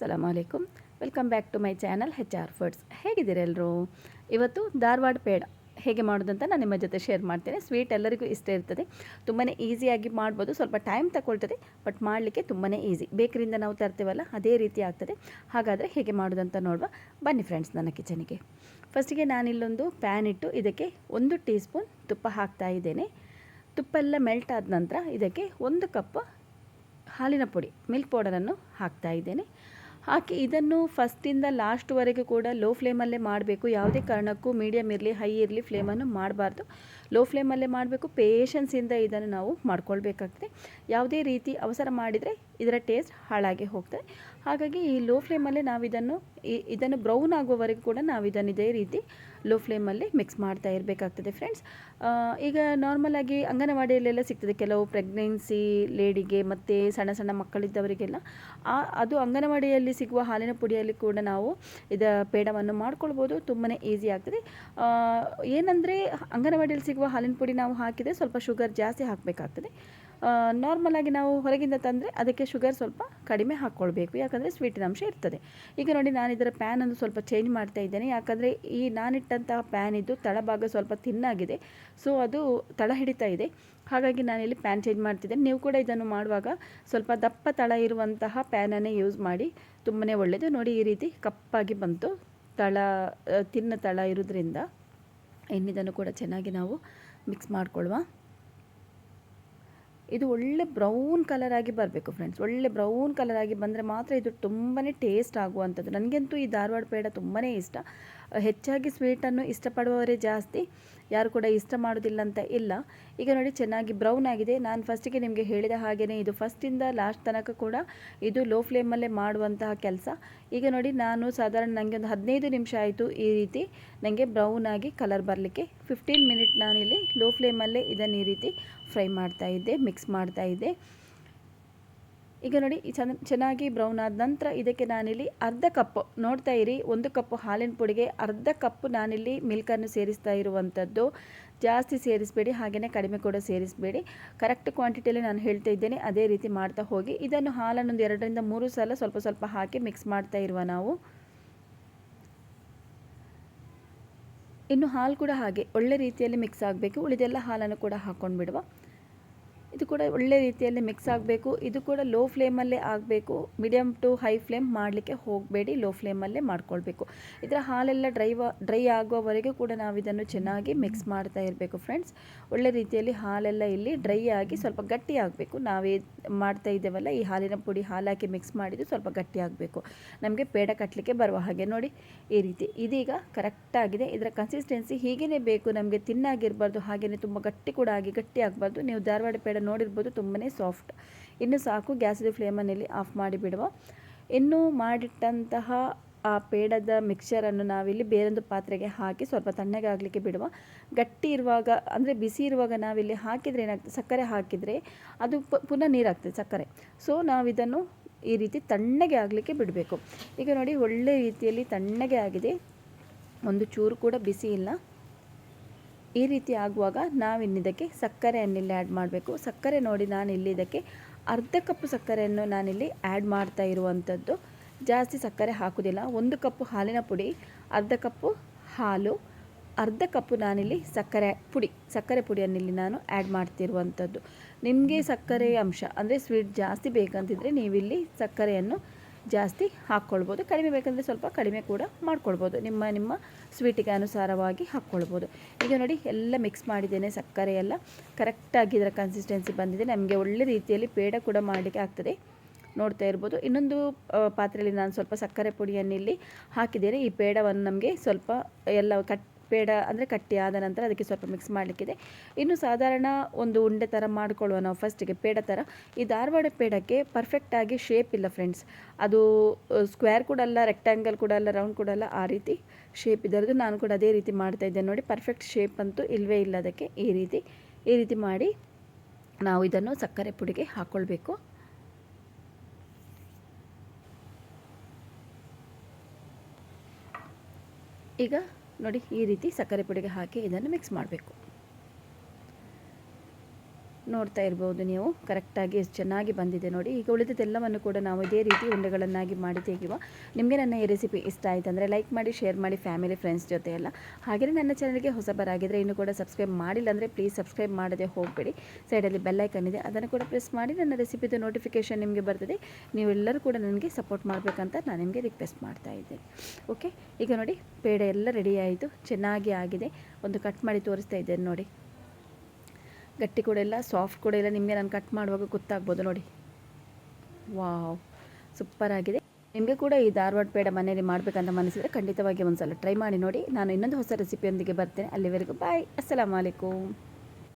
ಸಲಾಮ್ ಅಲೈಕುಮ್ welcome back to my channel H R foods ಹೇಗಿದ್ದೀರೆಲ್ಲರೂ ಇವತ್ತು ಧಾರವಾಡ ಪೇಡ ಹೇಗೆ ಮಾಡೋದಂತ ನಾನು ನಿಮ್ಮ ಜೊತೆ ಶೇರ್ ಮಾಡ್ತೇನೆ. ಸ್ವೀಟ್ ಎಲ್ಲರಿಗೂ ಇಷ್ಟ ಇರ್ತದೆ. ತುಂಬಾ ಈಸಿಯಾಗಿ ಮಾಡ್ಬೋದು. ಸ್ವಲ್ಪ ಟೈಮ್ ತಗೊಳ್ತದೆ ಬಟ್ ಮಾಡಲಿಕ್ಕೆ ತುಂಬಾ ಈಸಿ ಬೇಕರಿಂದ ನಾವು ತರ್ತೇವಲ್ಲ, ಅದೇ ರೀತಿ ಆಗ್ತದೆ. ಹಾಗಾದರೆ ಹೇಗೆ ಮಾಡೋದಂತ ನೋಡುವ. ಬನ್ನಿ ಫ್ರೆಂಡ್ಸ್ ನನ್ನ ಕಿಚನಿಗೆ ಫಸ್ಟಿಗೆ ನಾನಿಲ್ಲೊಂದು ಪ್ಯಾನ್ ಇಟ್ಟು ಇದಕ್ಕೆ ಒಂದು ಟೀ ಸ್ಪೂನ್ ತುಪ್ಪ ಹಾಕ್ತಾ ಇದ್ದೇನೆ. ತುಪ್ಪ ಎಲ್ಲ ಮೆಲ್ಟ್ ಆದ ನಂತರ ಇದಕ್ಕೆ ಒಂದು ಕಪ್ ಹಾಲಿನ ಪುಡಿ ಮಿಲ್ಕ್ ಪೌಡರನ್ನು ಹಾಕ್ತಾ ಇದ್ದೇನೆ. ಹಾಕಿ ಇದನ್ನು ಫಸ್ಟಿಂದ ಲಾಸ್ಟ್ವರೆಗೂ ಕೂಡ ಲೋ ಫ್ಲೇಮಲ್ಲೇ ಮಾಡಬೇಕು. ಯಾವುದೇ ಕಾರಣಕ್ಕೂ ಮೀಡಿಯಮ್ ಇರಲಿ ಹೈ ಇರಲಿ ಫ್ಲೇಮನ್ನು ಮಾಡಬಾರ್ದು. ಲೋ ಫ್ಲೇಮಲ್ಲೇ ಮಾಡಬೇಕು. ಪೇಷನ್ಸಿಂದ ಇದನ್ನು ನಾವು ಮಾಡ್ಕೊಳ್ಬೇಕಾಗ್ತದೆ. ಯಾವುದೇ ರೀತಿ ಅವಸರ ಮಾಡಿದರೆ ಇದರ ಟೇಸ್ಟ್ ಹಾಳಾಗಿ ಹೋಗ್ತದೆ. ಹಾಗಾಗಿ ಈ ಲೋ ಫ್ಲೇಮಲ್ಲೇ ನಾವು ಇದನ್ನು ಇದನ್ನು ಬ್ರೌನ್ ಆಗುವವರೆಗೂ ಕೂಡ ನಾವು ಇದನ್ನು ಇದೇ ರೀತಿ ಲೋ ಫ್ಲೇಮಲ್ಲಿ ಮಿಕ್ಸ್ ಮಾಡ್ತಾ ಇರಬೇಕಾಗ್ತದೆ ಫ್ರೆಂಡ್ಸ್ ಈಗ ನಾರ್ಮಲಾಗಿ ಅಂಗನವಾಡಿಯಲ್ಲೆಲ್ಲ ಸಿಗ್ತದೆ. ಕೆಲವು ಪ್ರೆಗ್ನೆನ್ಸಿ ಲೇಡಿಗೆ ಮತ್ತು ಸಣ್ಣ ಸಣ್ಣ ಮಕ್ಕಳಿದ್ದವರಿಗೆಲ್ಲ. ಅದು ಅಂಗನವಾಡಿಯಲ್ಲಿ ಸಿಗುವ ಹಾಲಿನ ಪುಡಿಯಲ್ಲಿ ಕೂಡ ನಾವು ಇದ ಪೇಡವನ್ನು ಮಾಡ್ಕೊಳ್ಬೋದು. ತುಂಬಾ ಈಸಿ ಆಗ್ತದೆ. ಏನಂದರೆ ಅಂಗನವಾಡಿಯಲ್ಲಿ ಸಿಗುವ ಹಾಲಿನ ಪುಡಿ ನಾವು ಹಾಕಿದರೆ ಸ್ವಲ್ಪ ಶುಗರ್ ಜಾಸ್ತಿ ಹಾಕಬೇಕಾಗ್ತದೆ. ನಾರ್ಮಲಾಗಿ ನಾವು ಹೊರಗಿಂದ ತಂದರೆ ಅದಕ್ಕೆ ಶುಗರ್ ಸ್ವಲ್ಪ ಕಡಿಮೆ ಹಾಕ್ಕೊಳ್ಬೇಕು. ಯಾಕಂದರೆ ಸ್ವೀಟಿನ ಅಂಶ ಇರ್ತದೆ. ಈಗ ನೋಡಿ ನಾನು ಇದರ ಪ್ಯಾನನ್ನು ಸ್ವಲ್ಪ ಚೇಂಜ್ ಮಾಡ್ತಾ ಇದ್ದೇನೆ. ಯಾಕಂದರೆ ಈ ನಾನಿಟ್ಟಂತಹ ಪ್ಯಾನ್ ಇದ್ದು ತಳಭಾಗ ಸ್ವಲ್ಪ ತಿನ್ನಾಗಿದೆ ಸೊ ಅದು ತಳ ಹಿಡಿತಾ ಇದೆ. ಹಾಗಾಗಿ ನಾನಿಲ್ಲಿ ಪ್ಯಾನ್ ಚೇಂಜ್ ಮಾಡ್ತಿದ್ದೇನೆ. ನೀವು ಕೂಡ ಇದನ್ನು ಮಾಡುವಾಗ ಸ್ವಲ್ಪ ದಪ್ಪ ತಳ ಇರುವಂತಹ ಪ್ಯಾನನ್ನೇ ಯೂಸ್ ಮಾಡಿ. ತುಂಬಾ ಒಳ್ಳೆಯದು ನೋಡಿ ಈ ರೀತಿ ಕಪ್ಪಾಗಿ ಬಂತು. ತಳ ತಿನ್ನ ತಳ ಇರೋದ್ರಿಂದ. ಇನ್ನಿದನ್ನು ಕೂಡ ಚೆನ್ನಾಗಿ ನಾವು ಮಿಕ್ಸ್ ಮಾಡ್ಕೊಳ್ಳುವ ಇದು ಒಳ್ಳೆ ಬ್ರೌನ್ ಕಲರ್ ಆಗಿ ಬರಬೇಕು ಫ್ರೆಂಡ್ಸ್ ಒಳ್ಳೆ ಬ್ರೌನ್ ಕಲರ್ ಆಗಿ ಬಂದರೆ ಮಾತ್ರ ಇದು ತುಂಬಾ ಟೇಸ್ಟ್ ಆಗುವಂಥದ್ದು. ನನಗಂತೂ ಈ ಧಾರವಾಡ ಪೇಡ ತುಂಬಾ ಇಷ್ಟ. ಹೆಚ್ಚಾಗಿ ಸ್ವೀಟನ್ನು ಇಷ್ಟಪಡುವವರೇ ಜಾಸ್ತಿ. ಯಾರು ಕೂಡ ಇಷ್ಟ ಮಾಡೋದಿಲ್ಲ ಅಂತ ಇಲ್ಲ. ಈಗ ನೋಡಿ ಚೆನ್ನಾಗಿ ಬ್ರೌನ್ ಆಗಿದೆ. ನಾನು ಫಸ್ಟಿಗೆ ನಿಮಗೆ ಹೇಳಿದ ಹಾಗೆಯೇ ಇದು ಫಸ್ಟಿಂದ ಲಾಸ್ಟ್ ತನಕ ಕೂಡ ಇದು ಲೋ ಫ್ಲೇಮಲ್ಲೇ ಮಾಡುವಂತಹ ಕೆಲಸ. ಈಗ ನೋಡಿ ನಾನು ಸಾಧಾರಣ ನನಗೆ ಒಂದು ಹದಿನೈದು ನಿಮಿಷ ಆಯಿತು ಈ ರೀತಿ ನನಗೆ ಬ್ರೌನ್ ಆಗಿ ಕಲರ್ ಬರಲಿಕ್ಕೆ. ಫಿಫ್ಟೀನ್ ಮಿನಿಟ್ ನಾನಿಲ್ಲಿ ಲೋ ಫ್ಲೇಮಲ್ಲೇ ಇದನ್ನು ಈ ರೀತಿ ಫ್ರೈ ಮಾಡ್ತಾ ಇದ್ದೆ ಮಿಕ್ಸ್ ಮಾಡ್ತಾ ಇದ್ದೆ. ಈಗ ನೋಡಿ ಚೆನ್ನ ಚೆನ್ನಾಗಿ ಬ್ರೌನ್ ಆದ ನಂತರ ಇದಕ್ಕೆ ನಾನಿಲ್ಲಿ ಅರ್ಧ ಕಪ್ ನೋಡ್ತಾ ಇರಿ, ಒಂದು ಕಪ್ ಹಾಲಿನ ಪುಡಿಗೆ ಅರ್ಧ ಕಪ್ ನಾನಿಲ್ಲಿ ಮಿಲ್ಕನ್ನು ಸೇರಿಸ್ತಾ ಇರುವಂಥದ್ದು. ಜಾಸ್ತಿ ಸೇರಿಸಬೇಡಿ ಹಾಗೆಯೇ ಕಡಿಮೆ ಕೂಡ ಸೇರಿಸಬೇಡಿ. ಕರೆಕ್ಟ್ ಕ್ವಾಂಟಿಟಿಯಲ್ಲಿ ನಾನು ಹೇಳ್ತಾ ಇದ್ದೇನೆ, ಅದೇ ರೀತಿ ಮಾಡ್ತಾ ಹೋಗಿ. ಇದನ್ನು ಹಾಲನ್ನು ಒಂದು ಎರಡರಿಂದ ಮೂರು ಸಲ ಸ್ವಲ್ಪ ಸ್ವಲ್ಪ ಹಾಕಿ ಮಿಕ್ಸ್ ಮಾಡ್ತಾ ಇರುವ ನಾವು. ಇನ್ನು ಹಾಲು ಕೂಡ ಹಾಗೆ, ಒಳ್ಳೆ ರೀತಿಯಲ್ಲಿ ಮಿಕ್ಸ್ ಆಗಬೇಕು. ಉಳಿದೆಲ್ಲ ಹಾಲನ್ನು ಕೂಡ ಹಾಕ್ಕೊಂಡು ಬಿಡುವ ಇದು ಕೂಡ ಒಳ್ಳೆ ರೀತಿಯಲ್ಲಿ ಮಿಕ್ಸ್ ಆಗಬೇಕು. ಇದು ಕೂಡ ಲೋ ಫ್ಲೇಮಲ್ಲೇ ಆಗಬೇಕು. ಮೀಡಿಯಮ್ ಟು ಹೈ ಫ್ಲೇಮ್ ಮಾಡಲಿಕ್ಕೆ ಹೋಗಬೇಡಿ ಲೋ ಫ್ಲೇಮಲ್ಲೇ ಮಾಡ್ಕೊಳ್ಬೇಕು. ಇದರ ಹಾಲೆಲ್ಲ ಡ್ರೈ ಡ್ರೈ ಆಗುವವರೆಗೂ ಕೂಡ ನಾವು ಇದನ್ನು ಚೆನ್ನಾಗಿ ಮಿಕ್ಸ್ ಮಾಡ್ತಾ ಇರಬೇಕು ಫ್ರೆಂಡ್ಸ್ ಒಳ್ಳೆ ರೀತಿಯಲ್ಲಿ ಹಾಲೆಲ್ಲ ಇಲ್ಲಿ ಡ್ರೈ ಆಗಿ ಸ್ವಲ್ಪ ಗಟ್ಟಿ ಆಗಬೇಕು. ನಾವೇ ಮಾಡ್ತಾ ಇದ್ದೇವಲ್ಲ, ಈ ಹಾಲಿನ ಪುಡಿ ಹಾಲಾಕಿ ಮಿಕ್ಸ್ ಮಾಡಿದ್ದು ಸ್ವಲ್ಪ ಗಟ್ಟಿ ಆಗಬೇಕು. ನಮಗೆ ಪೇಡ ಕಟ್ಟಲಿಕ್ಕೆ ಬರುವ ಹಾಗೆ ನೋಡಿ, ಈ ರೀತಿ. ಇದೀಗ ಕರೆಕ್ಟಾಗಿದೆ ಇದರ ಕನ್ಸಿಸ್ಟೆನ್ಸಿ ಹೀಗೇ ಬೇಕು. ನಮಗೆ ತಿನ್ನಾಗಿರಬಾರ್ದು ಹಾಗೆಯೇ ತುಂಬ ಗಟ್ಟಿ ಕೂಡ ಆಗಿ ಗಟ್ಟಿ ಆಗಬಾರ್ದು. ನೀವು ಧಾರವಾಡ ಪೇಡ ನೋಡಿರ್ಬೋದು ತುಂಬಾ ಸಾಫ್ಟ್. ಇನ್ನು ಸಾಕು ಗ್ಯಾಸಿದ ಫ್ಲೇಮನ್ನಲ್ಲಿ ಆಫ್ ಮಾಡಿ ಬಿಡುವ. ಇನ್ನು ಮಾಡಿಟ್ಟಂತಹ ಆ ಪೇಡದ ಮಿಕ್ಸರನ್ನು ನಾವಿಲ್ಲಿ ಬೇರೊಂದು ಪಾತ್ರೆಗೆ ಹಾಕಿ ಸ್ವಲ್ಪ ತಣ್ಣಗಾಗಲಿಕ್ಕೆ ಬಿಡುವ. ಗಟ್ಟಿ ಇರುವಾಗ, ಅಂದರೆ ಬಿಸಿ ಇರುವಾಗ ನಾವಿಲ್ಲಿ ಹಾಕಿದರೆ ಏನಾಗ್ತದೆ, ಸಕ್ಕರೆ ಹಾಕಿದರೆ ಅದು ಪುನಃ ನೀರಾಗ್ತದೆ ಸಕ್ಕರೆ. ಸೊ ನಾವಿದನ್ನು ಈ ರೀತಿ ತಣ್ಣಗೆ ಆಗಲಿಕ್ಕೆ ಬಿಡಬೇಕು. ಈಗ ನೋಡಿ ಒಳ್ಳೆ ರೀತಿಯಲ್ಲಿ ತಣ್ಣಗೆ ಆಗಿದೆ. ಒಂದು ಚೂರು ಕೂಡ ಬಿಸಿ ಇಲ್ಲ. ಈ ರೀತಿ ಆಗುವಾಗ ನಾವಿನ್ನಿದಕ್ಕೆ ಸಕ್ಕರೆಯನ್ನಿಲ್ಲಿ ಆ್ಯಡ್ ಮಾಡಬೇಕು. ಸಕ್ಕರೆ ನೋಡಿ ನಾನು ಇಲ್ಲಿ ಇದಕ್ಕೆ ಅರ್ಧ ಕಪ್ ಸಕ್ಕರೆಯನ್ನು ನಾನಿಲ್ಲಿ ಆ್ಯಡ್ ಮಾಡ್ತಾ ಇರುವಂಥದ್ದು ಜಾಸ್ತಿ ಸಕ್ಕರೆ ಹಾಕೋದಿಲ್ಲ. ಒಂದು ಕಪ್ಪು ಹಾಲಿನ ಪುಡಿ, ಅರ್ಧ ಕಪ್ಪು ಹಾಲು, ಅರ್ಧ ಕಪ್ಪು ನಾನಿಲ್ಲಿ ಸಕ್ಕರೆ ಪುಡಿ, ಸಕ್ಕರೆ ಪುಡಿಯನ್ನಿಲ್ಲಿ ನಾನು ಆ್ಯಡ್ ಮಾಡ್ತಿರುವಂಥದ್ದು ನಿಮಗೆ ಸಕ್ಕರೆ ಅಂಶ, ಅಂದರೆ ಸ್ವೀಟ್ ಜಾಸ್ತಿ ಬೇಕಂತಿದ್ರೆ ನೀವಿಲ್ಲಿ ಸಕ್ಕರೆಯನ್ನು ಜಾಸ್ತಿ ಹಾಕ್ಕೊಳ್ಬೋದು. ಕಡಿಮೆ ಬೇಕಂದರೆ ಸ್ವಲ್ಪ ಕಡಿಮೆ ಕೂಡ ಮಾಡ್ಕೊಳ್ಬೋದು. ನಿಮ್ಮ ನಿಮ್ಮ ಸ್ವೀಟಿಗೆ ಅನುಸಾರವಾಗಿ ಹಾಕ್ಕೊಳ್ಬೋದು. ಈಗ ನೋಡಿ, ಎಲ್ಲ ಮಿಕ್ಸ್ ಮಾಡಿದ್ದೇನೆ, ಸಕ್ಕರೆ ಎಲ್ಲ. ಕರೆಕ್ಟಾಗಿ ಇದರ ಕನ್ಸಿಸ್ಟೆನ್ಸಿ ಬಂದಿದೆ. ನಮಗೆ ಒಳ್ಳೆ ರೀತಿಯಲ್ಲಿ ಪೇಡ ಕೂಡ ಮಾಡಲಿಕ್ಕೆ ಆಗ್ತದೆ. ನೋಡ್ತಾ ಇರ್ಬೋದು. ಇನ್ನೊಂದು ಪಾತ್ರೆಯಲ್ಲಿ ನಾನು ಸ್ವಲ್ಪ ಸಕ್ಕರೆ ಪುಡಿಯನ್ನು ಇಲ್ಲಿ ಹಾಕಿದ್ದೇನೆ. ಈ ಪೇಡವನ್ನು ನಮಗೆ ಸ್ವಲ್ಪ ಎಲ್ಲ ಕಟ್ ಪೇಡ ಅಂದರೆ ಕಟ್ಟಿ ಆದ ನಂತರ ಅದಕ್ಕೆ ಸ್ವಲ್ಪ ಮಿಕ್ಸ್ ಮಾಡಲಿಕ್ಕಿದೆ. ಇನ್ನು ಸಾಧಾರಣ ಒಂದು ಉಂಡೆ ಥರ ಮಾಡಿಕೊಳ್ಳುವ ನಾವು ಫಸ್ಟಿಗೆ ಪೇಡ ಥರ ಈ ಧಾರವಾಡ ಪೇಡಕ್ಕೆ ಪರ್ಫೆಕ್ಟಾಗಿ ಶೇಪ್ ಇಲ್ಲ ಫ್ರೆಂಡ್ಸ್ ಅದು ಸ್ಕ್ವೇರ್ ಕೂಡ ಅಲ್ಲ ರೆಕ್ಟ್ಯಾಂಗಲ್ ಕೂಡ ಅಲ್ಲ ರೌಂಡ್ ಕೂಡ ಅಲ್ಲ, ಆ ರೀತಿ ಶೇಪ್ ಇದರದು ನಾನು ಕೂಡ ಅದೇ ರೀತಿ ಮಾಡ್ತಾ ಇದ್ದೆ ನೋಡಿ. ಪರ್ಫೆಕ್ಟ್ ಶೇಪ್ ಅಂತೂ ಇಲ್ಲವೇ ಇಲ್ಲ ಅದಕ್ಕೆ ಈ ರೀತಿ. ಈ ರೀತಿ ಮಾಡಿ ನಾವು ಇದನ್ನು ಸಕ್ಕರೆ ಪುಡಿಗೆ ಹಾಕ್ಕೊಳ್ಬೇಕು ಈಗ ನೋಡಿ ಈ ರೀತಿ ಸಕ್ಕರೆ ಪುಡಿಗೆ ಹಾಕಿ ಇದನ್ನು ಮಿಕ್ಸ್ ಮಾಡಬೇಕು. ನೋಡ್ತಾ ಇರ್ಬೋದು ನೀವು. ಕರೆಕ್ಟಾಗಿ ಚೆನ್ನಾಗಿ ಬಂದಿದೆ ನೋಡಿ. ಈಗ ಉಳಿದಿದ್ದೆಲ್ಲವನ್ನು ಕೂಡ ನಾವು ಇದೇ ರೀತಿ ಉಂಡೆಗಳನ್ನಾಗಿ ಮಾಡಿ ತೆಗೆಯುವ. ನಿಮಗೆ ನನ್ನ ಈ ರೆಸಿಪಿ ಇಷ್ಟ ಆಯಿತು ಅಂದರೆ ಲೈಕ್ ಮಾಡಿ ಶೇರ್ ಮಾಡಿ ಫ್ಯಾಮಿಲಿ ಫ್ರೆಂಡ್ಸ್ ಜೊತೆ ಎಲ್ಲ ಹಾಗೆಯೇ ನನ್ನ ಚಾನಲ್ಗೆ ಹೊಸಬರಾಗಿದ್ದರೆ ಇನ್ನು ಕೂಡ ಸಬ್ಸ್ಕ್ರೈಬ್ ಮಾಡಿಲ್ಲ ಅಂದರೆ ಪ್ಲೀಸ್ ಸಬ್ಸ್ಕ್ರೈಬ್ ಮಾಡದೆ ಹೋಗಬೇಡಿ. ಸೈಡಲ್ಲಿ ಬೆಲ್ಲೈಕನ್ ಇದೆ, ಅದನ್ನು ಕೂಡ ಪ್ರೆಸ್ ಮಾಡಿ ನನ್ನ ರೆಸಿಪಿದು ನೋಟಿಫಿಕೇಷನ್ ನಿಮಗೆ ಬರ್ತದೆ. ನೀವೆಲ್ಲರೂ ಕೂಡ ನನಗೆ ಸಪೋರ್ಟ್ ಮಾಡಬೇಕಂತ ನಾನು ನಿಮಗೆ ರಿಕ್ವೆಸ್ಟ್ ಮಾಡ್ತಾ ಇದ್ದೇನೆ. ಓಕೆ ಈಗ ನೋಡಿ, ಪೇಡ ಎಲ್ಲ ರೆಡಿ ಆಯಿತು. ಚೆನ್ನಾಗಿ ಆಗಿದೆ. ಒಂದು ಕಟ್ ಮಾಡಿ ತೋರಿಸ್ತಾ ಇದ್ದೇನೆ ನೋಡಿ. ಗಟ್ಟಿ ಕೂಡ ಇಲ್ಲ ಸಾಫ್ಟ್ ಕೂಡ ಇಲ್ಲ. ನಿಮಗೆ ನಾನು ಕಟ್ ಮಾಡುವಾಗ ಗೊತ್ತಾಗ್ಬೋದು ನೋಡಿ. ವಾವ್ ಸೂಪರ್ ಆಗಿದೆ. ನಿಮಗೆ ಕೂಡ ಈ ಧಾರವಾಡ ಪೇಡ ಮನೆಯಲ್ಲಿ ಮಾಡಬೇಕಂತ ಮನಸ್ಸಿದ್ರೆ ಖಂಡಿತವಾಗಿ ಒಂದು ಸಲ ಟ್ರೈ ಮಾಡಿ ನೋಡಿ. ನಾನು ಇನ್ನೊಂದು ಹೊಸ ರೆಸಿಪಿಯೊಂದಿಗೆ ಬರ್ತೇನೆ. ಅಲ್ಲಿವರೆಗೂ ಬಾಯ್ ಅಸ್ಸಲಾಮಲೈಕುಮ್